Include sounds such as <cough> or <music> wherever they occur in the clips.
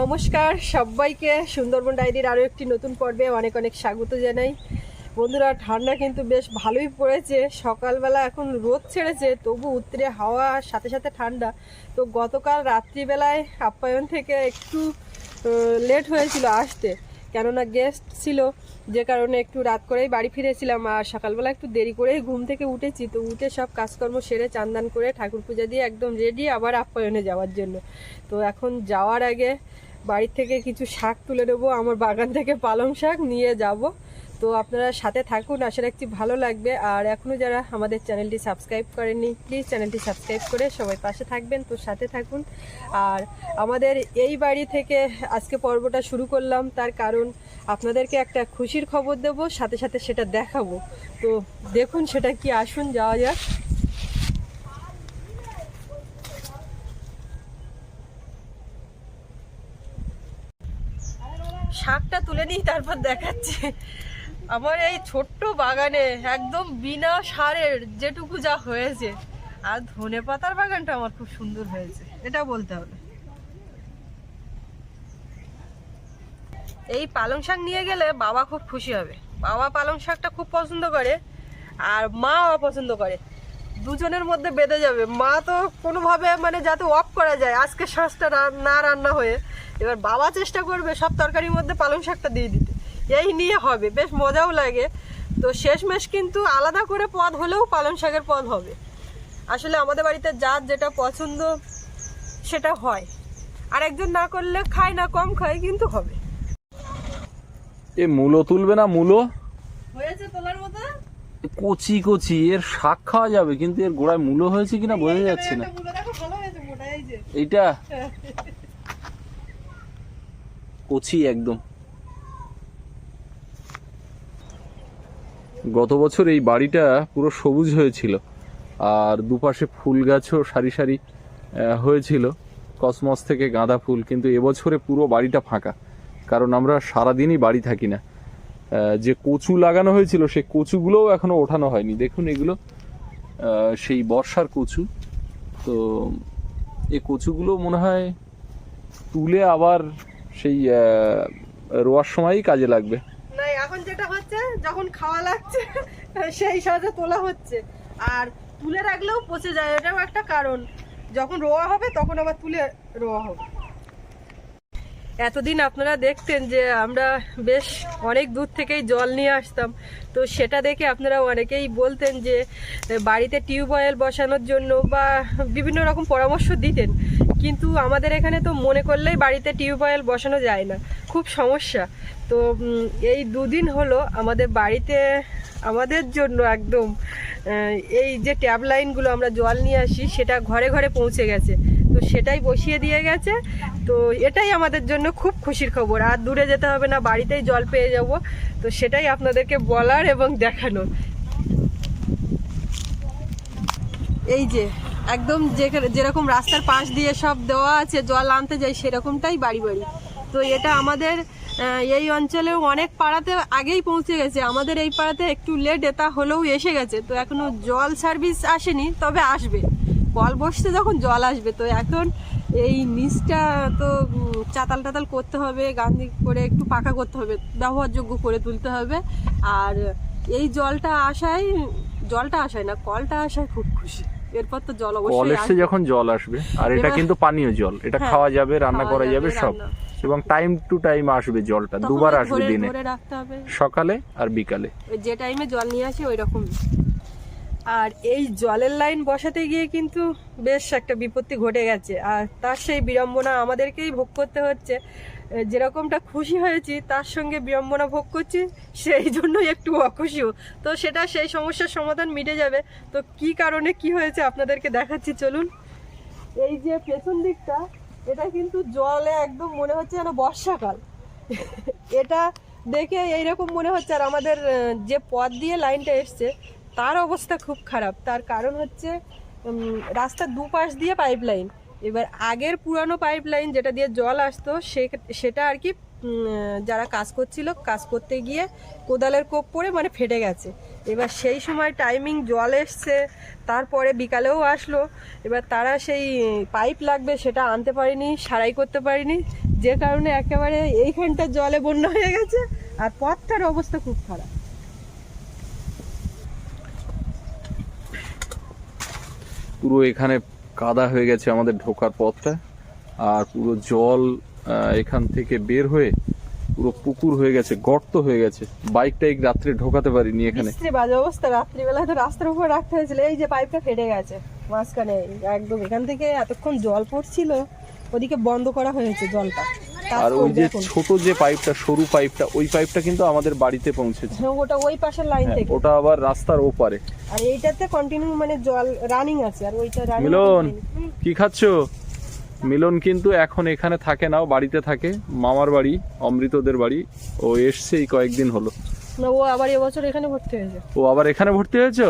নমস্কার, সবাইকে সুন্দরবন ডায়েরির আরও একটি নতুন পর্বে অনেক অনেক স্বাগত জানাই। বন্ধুরা, ঠান্ডা কিন্তু বেশ ভালোই পড়েছে, সকালবেলা এখন রোদ ছেড়েছে, তবু উত্তরে হাওয়া সাথে সাথে ঠান্ডা। তো গতকাল রাত্রিবেলায় আপ্যায়ন থেকে একটু লেট হয়েছিল আসতে। কেননা গেস্ট ছিল, যে কারণে একটু রাত করেই বাড়ি ফিরেছিলাম আর সকালবেলা একটু দেরি করেই ঘুম থেকে উঠেছি। তো উঠে সব কাজকর্ম সেরে চান্দান করে ঠাকুর পূজা দিয়ে একদম রেডি আবার আপ্যায়নে যাওয়ার জন্য। তো এখন যাওয়ার আগে বাড়ির থেকে কিছু শাক তুলে দেবো আমার বাগান থেকে পালং শাক নিয়ে যাব। তো আপনারা সাথে থাকুন, আশা রাখছি ভালো লাগবে। আর এখনও যারা আমাদের চ্যানেলটি সাবস্ক্রাইব করেননি প্লিজ চ্যানেলটি সাবস্ক্রাইব করে সবাই পাশে থাকবেন, তো সাথে থাকুন। আর আমাদের এই বাড়ি থেকে আজকে পর্বটা শুরু করলাম, তার কারণ আপনাদেরকে একটা খুশির খবর দেব, সাথে সাথে সেটা দেখাবো। তো দেখুন সেটা কি আসুন, যাওয়া যাক। শাকটা তুলে নিই, তারপর দেখাচ্ছি। আমার এই ছোট্ট বাগানে একদম বিনা সারের যেটুকু যা হয়েছে, আর ধনে পাতার বাগানটা আমার খুব সুন্দর হয়েছে, এটা বলতে হবে। এই পালং শাক নিয়ে গেলে বাবা খুব খুশি হবে। বাবা পালং শাকটা খুব পছন্দ করে, আর মা অপছন্দ করে। দুজনের মধ্যে বেঁধে যাবে। মা তো কোনোভাবে মানে যাতে অফ করা যায়, আজকে শাঁসটা রা- না রান্না হয়ে, এবার বাবা চেষ্টা করবে সব তরকারির মধ্যে পালং শাকটা দিয়ে দিতে। এই নিয়ে হবে বেশ মজাও লাগে। তো শেষমেশ কিন্তু আলাদা করে পদ হলেও পালং শাকের পদ হবে। আসলে আমাদের বাড়িতে যার যেটা পছন্দ সেটা হয়। আর একজন না করলে খায় না কম খায় কিন্তু হবে। এ মূলো তুলবে না মূলো? হয়েছে তোলার মতো? কচি কচি এর শাক খাওয়া যাবে কিন্তু এর গোড়ায় মূলো হয়েছে কিনা বোঝা যাচ্ছে না। একটা দেখো ভালো হয়েছে মোটা এই যে। এইটা? কচি একদম। গত বছর এই বাড়িটা পুরো সবুজ হয়েছিল। আর দুপাশে ফুল গাছও সারি সারি হয়েছিল। কসমস থেকে গাঁদা ফুল, কিন্তু এবছরে পুরো বাড়িটা ফাঁকা। কারণ আমরা সারাদিনই বাড়ি থাকি না। যে কচু লাগানো হয়েছিল, সেই কচুগুলোও এখনও ওঠানো হয়নি। দেখুন এগুলো সেই বর্ষার কচু। তো এই কচুগুলো মনে হয় তুলে আবার সেই রোয়ার সময়ই কাজে লাগবে। এখন যেটা হচ্ছে যখন খাওয়া লাগছে, <laughs> সেই সাথে তোলা হচ্ছে। আর তুলে রাখলেও পচে যায়, এটাও একটা কারণ। যখন রোয়া হবে, তখন আবার তুলে রোয়া হবে। এতদিন আপনারা দেখতেন যে আমরা বেশ অনেক দূর থেকেই জল নিয়ে আসতাম। তো সেটা দেখে আপনারা অনেকেই বলতেন যে, বাড়িতে টিউবওয়েল বসানোর জন্য বা বিভিন্ন রকম পরামর্শ দিতেন। কিন্তু আমাদের এখানে তো মনে করলেই বাড়িতে টিউবওয়েল বসানো যায় না। খুব সমস্যা। তো এই দুদিন হলো আমাদের বাড়িতে, আমাদের জন্য একদম এই যে ট্যাব লাইনগুলো আমরা জল নিয়ে আসি, সেটা ঘরে ঘরে পৌঁছে গেছে। তো সেটাই বসিয়ে দিয়ে গেছে। তো এটাই আমাদের জন্য খুব খুশির খবর। আর দূরে যেতে হবে না, বাড়িতেই জল পেয়ে যাব। তো সেটাই আপনাদেরকে বলার এবং দেখানোর। এই যে, একদম যেরকম রাস্তার পাশ দিয়ে সব দেওয়া আছে, জল আনতে যাই, সেরকমটাই বাড়ি বাড়ি। তো এটা আমাদের এই অঞ্চলেও অনেক পাড়াতে আগেই পৌঁছে গেছে। আমাদের এই পাড়াতে একটু লেট এটা হলেও এসে গেছে। তো এখনও জল সার্ভিস আসেনি তবে আসবে। কল বসতে যখন জল আসবে। তো এখন এই নিচটা তো চাতাল টাতাল করতে হবে গান্ধী করে একটু পাকা করতে হবে ব্যবহারযোগ্য করে তুলতে হবে। আর এই জলটা আসায় জলটা আসায় না কলটা আসায় খুব খুশি। এরপর তো জল অবশ্যই যখন জল আসবে। আর এটা কিন্তু পানীয় জল। এটা হ্যাঁ, খাওয়া যাবে রান্না করা যাবে, সব। এবং টাইম টু টাইম আসবে জলটা দুবার আসবে দিনে। সকালে আর বিকালে। যে টাইমে জল নিয়ে আসে ওই রকম আর এই জলের লাইন বসাতে গিয়ে কিন্তু বেশ একটা বিপত্তি ঘটে গেছে। আর তার সেই বিড়ম্বনা আমাদেরকেই ভোগ করতে হচ্ছে। যেরকমটা খুশি হয়েছি তার সঙ্গে বিড়ম্বনা ভোগ করছি সেই জন্যই একটু অখুশিও। তো সেটা সেই সমস্যার সমাধান মিটে যাবে। তো কি কারণে কি হয়েছে আপনাদেরকে দেখাচ্ছি চলুন। এই যে পেছন দিকটা এটা কিন্তু জলে একদম মনে হচ্ছে যেন বর্ষাকাল। এটা দেখে এইরকম মনে হচ্ছে। আর আমাদের যে পথ দিয়ে লাইনটা এসছে, তার অবস্থা খুব খারাপ। তার কারণ হচ্ছে রাস্তার দুপাশ দিয়ে পাইপ লাইন এবার আগের পুরানো পাইপ লাইন যেটা দিয়ে জল আসতো, সে, সেটা আর কি যারা কাজ করছিল, কাজ করতে গিয়ে কোদালের কোপ পড়ে মানে ফেটে গেছে। এবার সেই সময় টাইমিং জল এসছে, তারপরে বিকালেও আসলো। এবার তারা সেই পাইপ লাগবে, সেটা আনতে পারেনি, সারাই করতে পারেনি। যে কারণে একেবারে এইখানটা জলে বন্যা হয়ে গেছে, আর পথটার অবস্থা খুব খারাপ। পুরো এখানে কাদা হয়ে গেছে আমাদের ঢোকার পথটা, আর পুরো জল এখান থেকে বের হয়ে পুরো পুকুর হয়ে গেছে গর্ত হয়ে গেছে। বাইকটা এই রাত্রে ঢোকাতে পারিনি এখানে। বাজে অবস্থা রাত্রিবেলা তো রাস্তার উপর রাখতে হয়েছিল এই যে পাইপটা ফেটে গেছে মাঝখানে একদম এখান থেকে এতক্ষণ জল পড়ছিল ওদিকে বন্ধ করা হয়েছে জলটা। আর ওই যে ছোট যে পাইপটা সরু পাইপটা ওই পাইপটা কিন্তু আমাদের বাড়িতে পৌঁছেছে। হ্যাঁ, ওটা ওই পাশের লাইন হ্যাঁ, থেকে। ওটা আবার রাস্তার ওপারে। আর এইটাতে কন্টিনিউ মানে জল রানিং আছে আর ওইটা রানিং মিলন কি খাচ্ছ? মিলন কিন্তু এখন এখানে থাকে না বাড়িতে থাকে। মামার বাড়ি অমৃতদের বাড়ি। ও এসছে এই কয়েকদিন হলো। না ও আবার এবছর এখানে ভর্তি হয়েছে। ও আবার এখানে ভর্তি হয়েছে?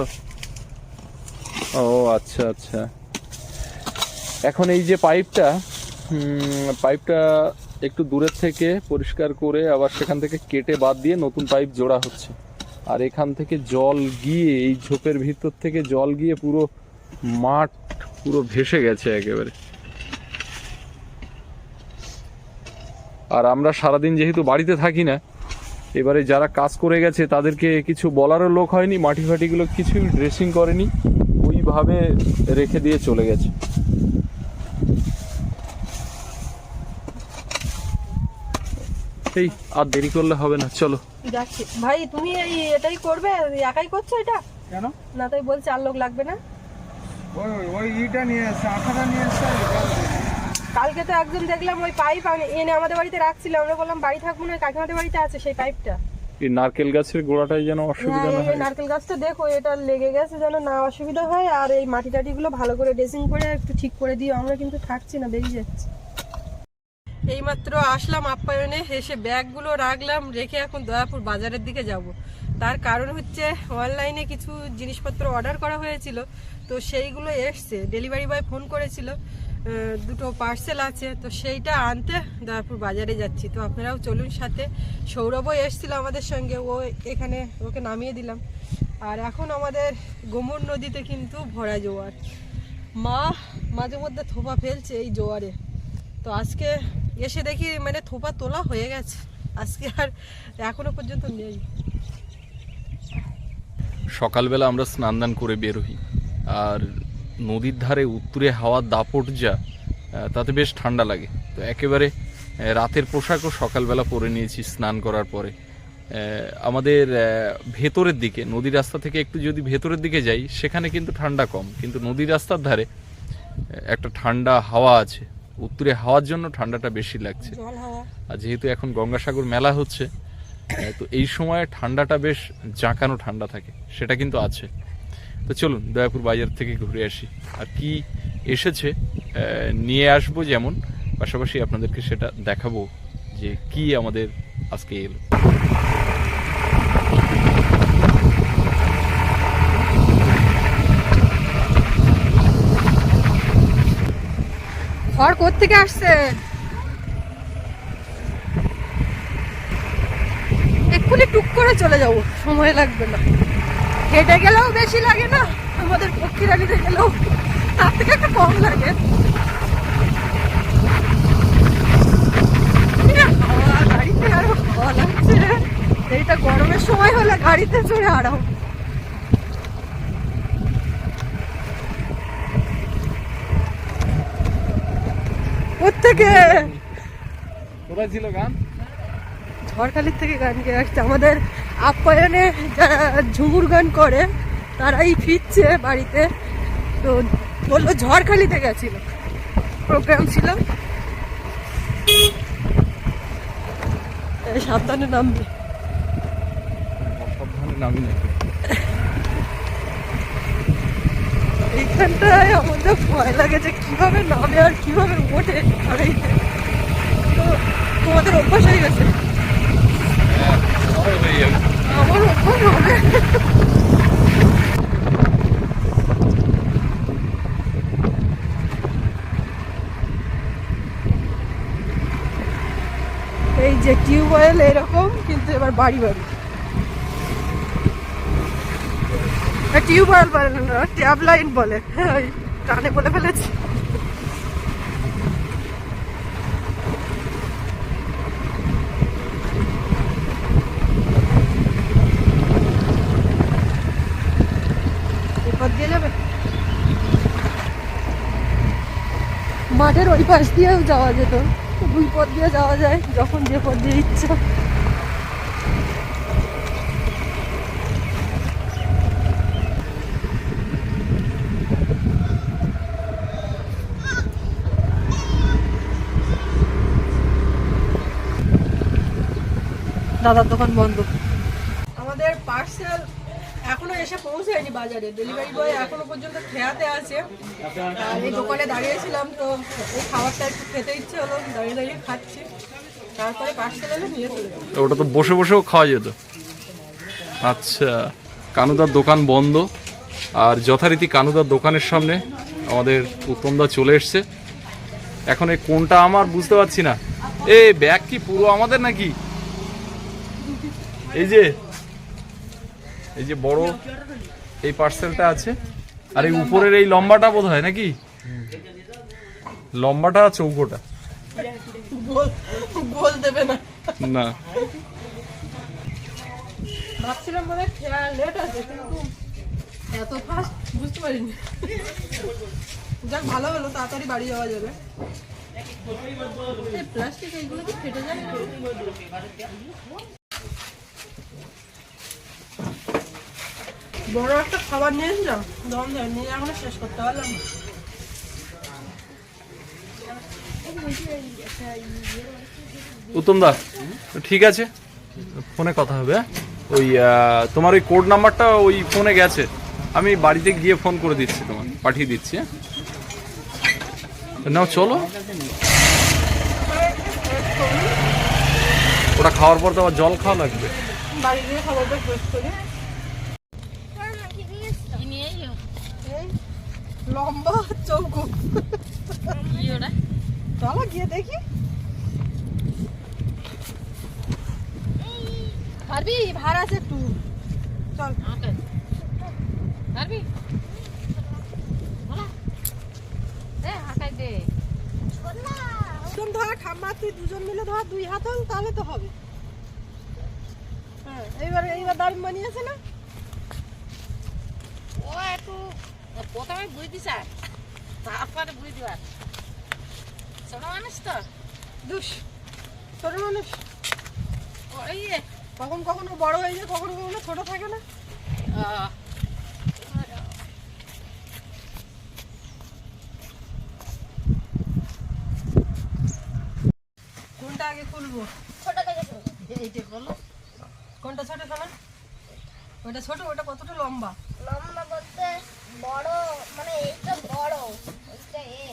ও আচ্ছা আচ্ছা। এখন এই যে পাইপটা পাইপটা একটু দূরের থেকে পরিষ্কার করে আবার সেখান থেকে কেটে বাদ দিয়ে নতুন পাইপ জোড়া হচ্ছে। আর এখান থেকে জল গিয়ে এই ঝোপের ভিতর থেকে জল গিয়ে পুরো মাঠ পুরো ভেসে গেছে একেবারে। আর আমরা সারাদিন যেহেতু বাড়িতে থাকি না এবারে যারা কাজ করে গেছে তাদেরকে কিছু বলারও লোক হয়নি মাটি ফাটিগুলো কিছুই ড্রেসিং করেনি ওইভাবে রেখে দিয়ে চলে গেছে। এই আর দেরি করলে হবে না চলো। যাচ্ছি। ভাই তুমি এই এটাই করবে? একাই করছ এটা? কেন? না তাই বলছে আর লোক লাগবে না? ওই ওই ইটা নিয়ে এসছে আঠাটা নিয়ে দিয়ে। কালকে তো একজন দেখলাম ওই পাইপ এনে আমাদের বাড়িতে রাখছিল। আমরা বললাম বাড়ি থাকব না কাকিমাদের বাড়িতে আছে সেই পাইপটা এই নারকেল গাছের গোড়াটাই যেন অসুবিধা হ্যাঁ না হয়। নারকেল গাছটা দেখো এটা লেগে গেছে যেন না অসুবিধা হয় আর এই মাটি টাটিগুলো ভালো করে ড্রেসিং করে একটু ঠিক করে দিও আমরা কিন্তু থাকছি না বেরিয়ে যাচ্ছি। এইমাত্র আসলাম আপ্যায়নে এসে ব্যাগগুলো রাখলাম রেখে এখন দয়াপুর বাজারের দিকে যাব। তার কারণ হচ্ছে অনলাইনে কিছু জিনিসপত্র অর্ডার করা হয়েছিল তো সেইগুলো এসছে। ডেলিভারি বয় ফোন করেছিল। দুটো পার্সেল আছে, তো সেইটা আনতে দয়াপুর বাজারে যাচ্ছি। তো আপনারাও চলুন সাথে। সৌরভও এসছিল আমাদের সঙ্গে, ও এখানে, ওকে নামিয়ে দিলাম। আর এখন আমাদের গোমর নদীতে কিন্তু ভরা জোয়ার। মা মাঝে মধ্যে থোপা ফেলছে এই জোয়ারে। তো আজকে এসে দেখি মানে থোপা তোলা হয়ে গেছে। আজকে আর এখনও পর্যন্ত নেই। সকালবেলা আমরা স্নান দান করে বের হই। আর নদীর ধারে উত্তরে হাওয়ার দাপট যা তাতে বেশ ঠান্ডা লাগে। তো একেবারে রাতের পোশাকও সকালবেলা পরে নিয়েছি স্নান করার পরে। আমাদের ভেতরের দিকে নদীর রাস্তা থেকে একটু যদি ভেতরের দিকে যাই সেখানে কিন্তু ঠান্ডা কম। কিন্তু নদীর রাস্তার ধারে একটা ঠান্ডা হাওয়া আছে। উত্তরে হাওয়ার জন্য ঠান্ডাটা বেশি লাগছে। আর যেহেতু এখন গঙ্গাসাগর মেলা হচ্ছে তো এই সময় ঠান্ডাটা বেশ জাঁকানো ঠান্ডা থাকে সেটা কিন্তু আছে। তো চলুন দয়াপুর বাজার থেকে ঘুরে আসি। আর কি এসেছে নিয়ে আসব যেমন, পাশাপাশি আপনাদেরকে সেটা দেখাবো যে কি আমাদের আজকে এলো। খড় কোথেকে আসছে? এক্ষুনি টুক করে চলে যাব, সময় লাগবে না। হেঁটে গেলেও বেশি লাগে না আমাদের পক্ষী রানীতে গেলেও। তার থেকে একটা কম লাগে। গাড়িতে আরও হাওয়া লাগছে। এইটা গরমের সময় হলে গাড়িতে চড়ে আরাম। কোথেকে কোথায় ছিল গান? ঝড়খালির থেকে গান গেয়ে আসছে। আমাদের আপ্যায়নে যারা ঝুমুর গান করে তারাই ফিরছে বাড়িতে। তো বলল ঝড়খালিতে গেছিল। প্রোগ্রাম ছিল। এই সাবধানে নামবে। নামি আমাদের ভয় লাগে যে কীভাবে নামে আর কীভাবে ওঠে গাড়িতে তো তোমাদের অভ্যাস হয়ে গেছে হয়ে যাবে আমার অভ্যাস হবে এই যে টিউবওয়েল এরকম, কিন্তু এবার বাড়ি বাড়ি। টিউবওয়েল বলে না ট্যাব লাইন বলে টানে বলে ফেলেছি এরপর দিয়ে যাবে মাঠের ওই পাশ দিয়েও যাওয়া যেত। দুই পথ দিয়ে যাওয়া যায়, যখন যে পথ দিয়ে ইচ্ছা। দাদার দোকান বন্ধ। আমাদের পার্সেল এখনও এসে পৌঁছায়নি বাজারে। ডেলিভারি বয় এখনও পর্যন্ত খেয়াতে আছে। আর এই দোকানে দাঁড়িয়েছিলাম তো এই খাবারটা একটু খেতে ইচ্ছে হলো, দাঁড়িয়ে দাঁড়িয়ে খাচ্ছি। তারপরে পার্সেল এলে নিয়ে চলে ওটা তো বসে বসেও খাওয়া যেত। আচ্ছা কানুদার দোকান বন্ধ। আর যথারীতি কানুদার দোকানের সামনে আমাদের উত্তমদা চলে এসছে। এখন এই কোনটা আমার বুঝতে পারছি না। এ, ব্যাগ কি পুরো আমাদের নাকি? এই যে এই যে বড় এই পার্সেলটা আছে। আর এই উপরের এই লম্বাটা বোধ হয় নাকি? লম্বাটা চৌকোটা। গোল দেবে না। না। ভাবছিলাম মানে খেয়া লেট আছে কিন্তু এত ফাস্ট বুঝতে পারিনি। যাক ভালো হলো তাড়াতাড়ি বাড়ি যাওয়া যাবে। প্লাস্টিক এইগুলো কি ফেটে যায়? বড় একটা খাবার নিয়ে দম ধরে নিয়ে এখনও শেষ করতে পারলাম না। উত্তম দা ঠিক আছে? ফোনে কথা হবে হ্যাঁ? ওই তোমার ওই কোড নাম্বারটা ওই ফোনে গেছে। আমি বাড়িতে গিয়ে ফোন করে দিচ্ছি তোমার পাঠিয়ে দিচ্ছি হ্যাঁ? নাও চলো। ওটা খাওয়ার পর তো আবার জল খাওয়া লাগবে। বাড়ি গিয়ে খাবারটা করি এই লম্বা চৌকো। চলো গিয়ে দেখি। পারবি ভাড়া আছে একটু। চল। একদম ধর ঠাম্মা তুই দুজন মিলে ধর দুই হাত হল তাহলে তো হবে। হ্যাঁ এইবার এইবার দারুণ বানিয়েছে না? ও একটু প্রথমে বুঝতে চায় তারপরে বুঝতে পার ছোট মানুষ তো। দুষ ছোট মানুষ। ওই কখন কখনো বড় হয়ে যায় কখনো কখনো ছোট থাকে না। কোনটা আগে খুলবো? এইটা বলো। কোনটা ছোট খানা ওটা ছোট ওটা কতটা লম্বা? লম্বা বড় মানে এইটা বড় এ।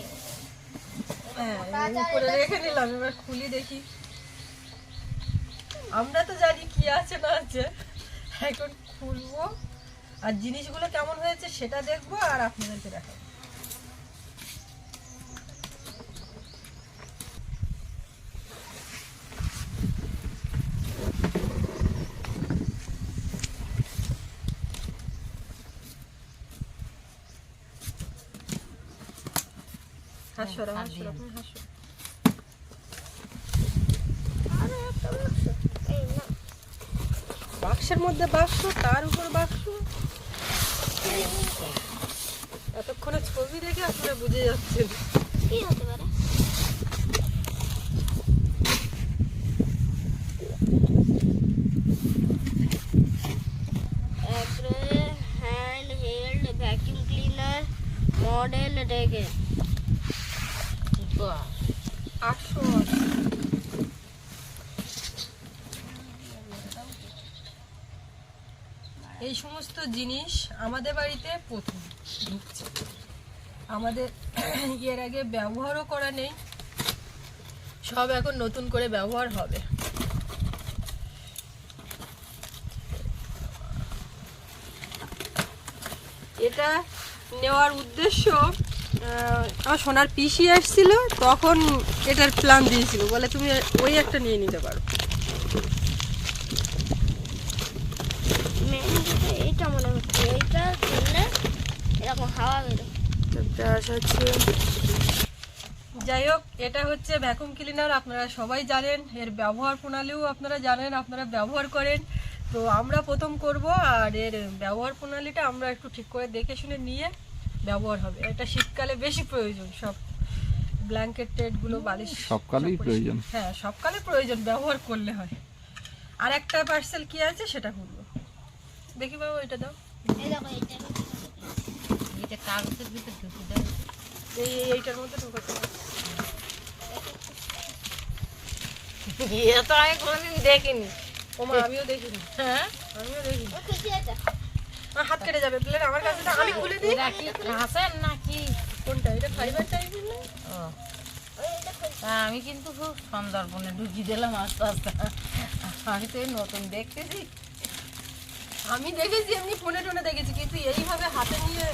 হ্যাঁ উপরে রেখে নিলাম এবার খুলি দেখি। আমরা তো জানি কি আছে না আছে। এখন খুলবো। আর জিনিসগুলো কেমন হয়েছে সেটা দেখব আর আপনাদেরকে দেখাবো। হাসো হাসো বাক্সের মধ্যে বাক্স তার উপর বাক্স। এতক্ষণে ছবি দেখে আসলে বুঝে যাচ্ছেন। কি হতে পারে? Hand held vacuum cleaner model ডেকে জিনিস আমাদের বাড়িতে প্রথম ঢুকছে। আমাদের <clears throat> এর আগে ব্যবহারও করা নেই। সব এখন নতুন করে ব্যবহার হবে। এটা নেওয়ার উদ্দেশ্য আমার সোনার পিসি আসছিল, তখন এটার প্ল্যান দিয়েছিল। বলে তুমি ওই একটা নিয়ে নিতে পারো হাওয়া বেরো ব্রাশ আছে যাই হোক এটা হচ্ছে ভ্যাকুম ক্লিনার আপনারা সবাই জানেন। এর ব্যবহার প্রণালীও আপনারা জানেন আপনারা ব্যবহার করেন। তো আমরা প্রথম করব আর এর ব্যবহার প্রণালীটা আমরা একটু ঠিক করে দেখে শুনে নিয়ে ব্যবহার হবে। এটা শীতকালে বেশি প্রয়োজন সব ব্ল্যাঙ্কেট টেটগুলো বালিশ সবকালেই প্রয়োজন। হ্যাঁ সবকালে প্রয়োজন ব্যবহার করলে হয়। আর একটা পার্সেল কি আছে সেটা করব দেখি বাবু এটা দাও। এই দেখো এটা এটা কাগজের ভিতরে এইটার মধ্যে ঢোকাতে হবে। তো আমি কোনোদিন দেখিনি। ওমা আমিও দেখিনি। হ্যাঁ? আমিও দেখিনি। ও খুশি আছে আমার হাত কেটে যাবে প্লেন আমার কাছে তো আমি খুলে দিই। এরা কি কাঁচের নাকি? কোনটা? এটা ফাইবার টাইপের না? ও। ওই এটা খুশি। তা আমি কিন্তু খুব সুন্দরবনে ঢুকিয়ে দিলাম আস্তে আস্তে। আমি তো নতুন দেখতেছি আমি দেখেছি এমনি ফোনে টোনে দেখেছি কিন্তু এইভাবে হাতে নিয়ে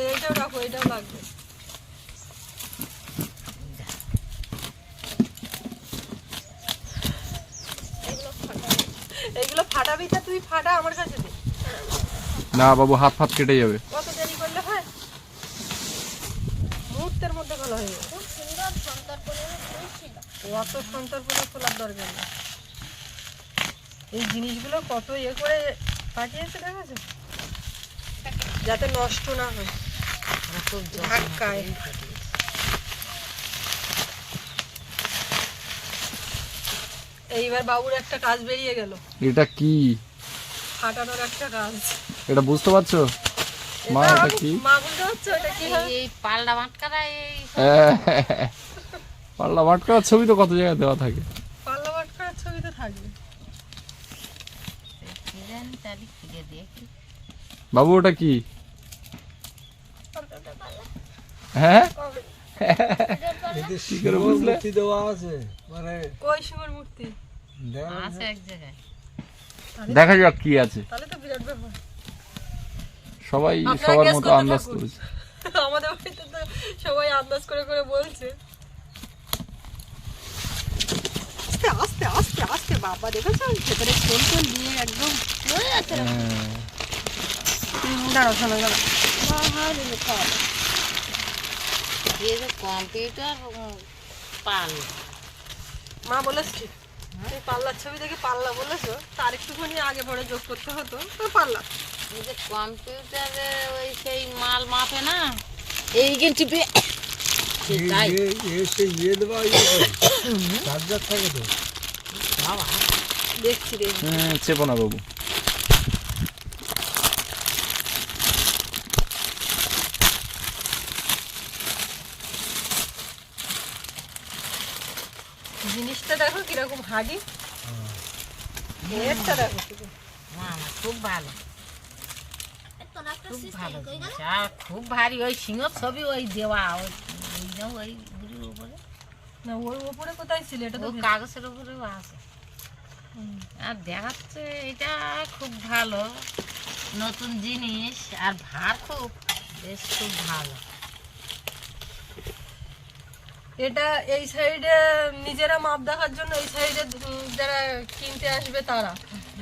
এইটাও রাখো এটাও লাগবে। ফাটাবি। তা তুই ফাটা আমার কাছে দে। না বাবু হাত ফাত কেটে যাবে। কত দেরি করলে হয়? মুহূর্তের মধ্যে ভালো হয়ে যাবে। খুব সুন্দর সন্তর করে ছিল অত সন্তর করে খোলার দরকার নেই। এই জিনিসগুলো কত ইয়ে করে পাঠিয়েছে দেখেছ যাতে নষ্ট না হয়। ধাক্কায়। এইবার বাবুর একটা কাজ বেরিয়ে গেল। এটা কি? ফাটানোর একটা কাজ। এটা বুঝতে পারছ? মা এটা কি? মা বুঝতে পারছ এটা কি এই- পাল্লা মাটকারা এই <laughs> পাল্লা মাটকার ছবি তো কত জায়গায় দেওয়া থাকে। পাল্লা বাট করার ছবি তো থাকবে কি জানি তারই খুঁজে দেখি। বাবু ওটা কি? হ্যাঁ? কি করে বুঝলে দেওয়া আছে মানে কই শিবর মূর্তি? আছে। এক জায়গায়। দেখা যাক কি আছে। তাহলে তো বিরাট ব্যাপার। সবাই সবার মতো আন্দাজ করেছে। <laughs> আমাদের বাড়িতে তো সবাই আন্দাজ করে করে বলছে। আস্তে আস্তে আস্তে আস্তে বাবা দেখেছ ভেতরে তেল তেল দিয়ে একদম হ্যাঁ। হুম, দাঁড়াও শোনো দাঁড়াও। এই যে কম্পিউটার পাল মা বলেছি তুমি পাল্লার ছবি দেখে পাল্লা বলেছ তার একটুখানি আগে পরে যোগ করতে হতো তো পাল্লা। এই যে কম্পিউটারে ওই সেই মাল মাপে না টিপে থাকে তো বাবা দেখছি রে হ্যাঁ চেপো না বাবু জিনিসটা দেখো কীরকম হাডি নেটটা দেখো শুধু। না না খুব ভালো। খুব ভালো। আর খুব ভারী ওই সিংহ ছবি ওই দেওয়া ওই ওই গুলির উপরে। না ওর ওপরে কোথায় ছিল? এটা তো কাগজের উপরেও আছে। আর দেখাচ্ছে এটা খুব ভালো। নতুন জিনিস আর ভার খুব বেশ খুব ভালো। এটা এই সাইডে নিজেরা মাপ দেখার জন্য এই সাইডে যারা কিনতে আসবে তারা।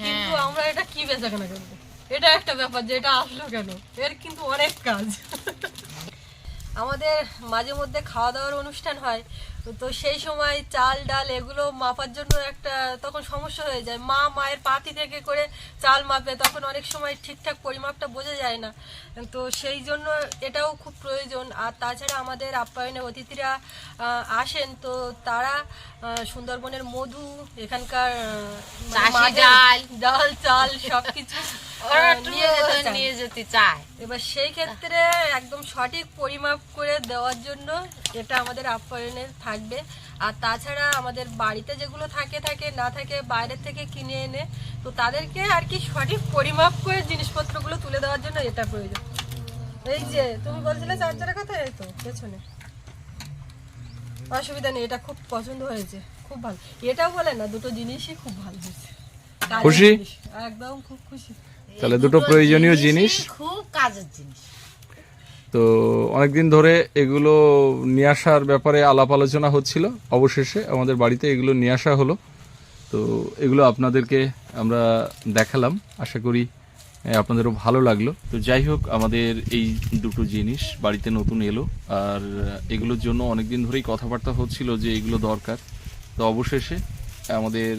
কিন্তু আমরা এটা কি বেচা কেনা করব? এটা একটা ব্যাপার যে এটা আসলো কেন? এর কিন্তু অনেক কাজ। আমাদের মাঝে মধ্যে খাওয়া দাওয়ার অনুষ্ঠান হয়। তো সেই সময় চাল ডাল এগুলো মাপার জন্য একটা তখন সমস্যা হয়ে যায়। মা মায়ের পাতি থেকে করে চাল মাপে তখন অনেক সময় ঠিকঠাক পরিমাপটা বোঝা যায় না। তো সেই জন্য এটাও খুব প্রয়োজন। আর তাছাড়া আমাদের আপ্যায়নে অতিথিরা আসেন তো তারা সুন্দরবনের মধু এখানকার ডাল। ডাল চাল আহ, একটু নিয়ে যেতে চায়। নিয়ে যেতে চায়। এবার সেই ক্ষেত্রে একদম সঠিক পরিমাপ করে দেওয়ার জন্য এটা আমাদের আপ্যায়নে থাকবে। আর তাছাড়া আমাদের বাড়িতে যেগুলো থাকে থাকে না থাকে বাইরে থেকে কিনে এনে তো তাদেরকে আর কি সঠিক পরিমাপ করে জিনিসপত্রগুলো তুলে দেওয়ার জন্য এটা প্রয়োজন। এই যে তুমি বলছিলে চার্জারের কথা এই তো পেছনে। অসুবিধা নেই এটা খুব পছন্দ হয়েছে খুব ভালো। এটাও বলে না দুটো জিনিসই খুব ভালো হয়েছে। খুশি? একদম খুব খুশি। তাহলে দুটো প্রয়োজনীয় জিনিস। খুব কাজের জিনিস। তো অনেকদিন ধরে এগুলো নিয়ে আসার ব্যাপারে আলাপ আলোচনা হচ্ছিল অবশেষে আমাদের বাড়িতে এগুলো নিয়ে আসা হলো। তো এগুলো আপনাদেরকে আমরা দেখালাম আশা করি আপনাদেরও ভালো লাগল। তো যাই হোক আমাদের এই দুটো জিনিস বাড়িতে নতুন এলো আর এগুলোর জন্য অনেকদিন ধরেই কথাবার্তা হচ্ছিল যে এগুলো দরকার। তো অবশেষে আমাদের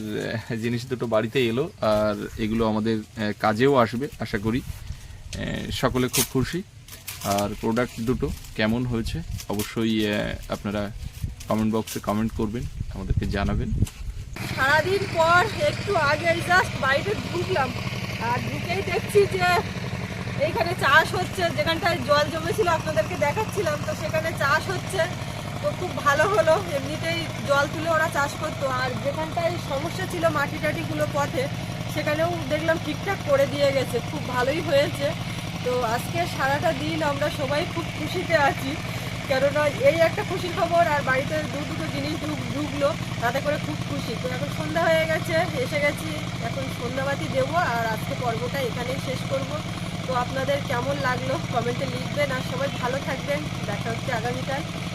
জিনিস দুটো বাড়িতে এলো, আর এগুলো আমাদের কাজেও আসবে, আশা করি। সকলে খুব খুশি। আর প্রোডাক্ট দুটো কেমন হয়েছে, অবশ্যই আপনারা কমেন্ট বক্সে কমেন্ট করবেন, আমাদেরকে জানাবেন। সারাদিন পর একটু আগে জাস্ট বাড়িতে ঢুকলাম, আর ঢুকেই দেখছি যে এইখানে চাষ হচ্ছে, যেখানটায় জল জমেছিল আপনাদেরকে দেখাচ্ছিলাম, তো সেখানে চাষ হচ্ছে। তো খুব ভালো হলো। এমনিতেই জল তুলে ওরা চাষ করতো। আর যেখানটায় সমস্যা ছিল মাটি টাটিগুলো পথে, সেখানেও দেখলাম ঠিকঠাক করে দিয়ে গেছে। খুব ভালোই হয়েছে। তো আজকে সারাটা দিন আমরা সবাই খুব খুশিতে আছি। কেননা এই একটা খুশির খবর, আর বাড়িতে দু দুটো জিনিস ঢুক ঢুকলো তাতে করে খুব খুশি। তো এখন সন্ধ্যা হয়ে গেছে, এসে গেছি। এখন সন্ধ্যাবাতি দেবো, আর আজকে পর্বটা এখানেই শেষ করব। তো আপনাদের কেমন লাগল? কমেন্টে লিখবেন। আর সবাই ভালো থাকবেন। দেখা হচ্ছে আগামীকাল।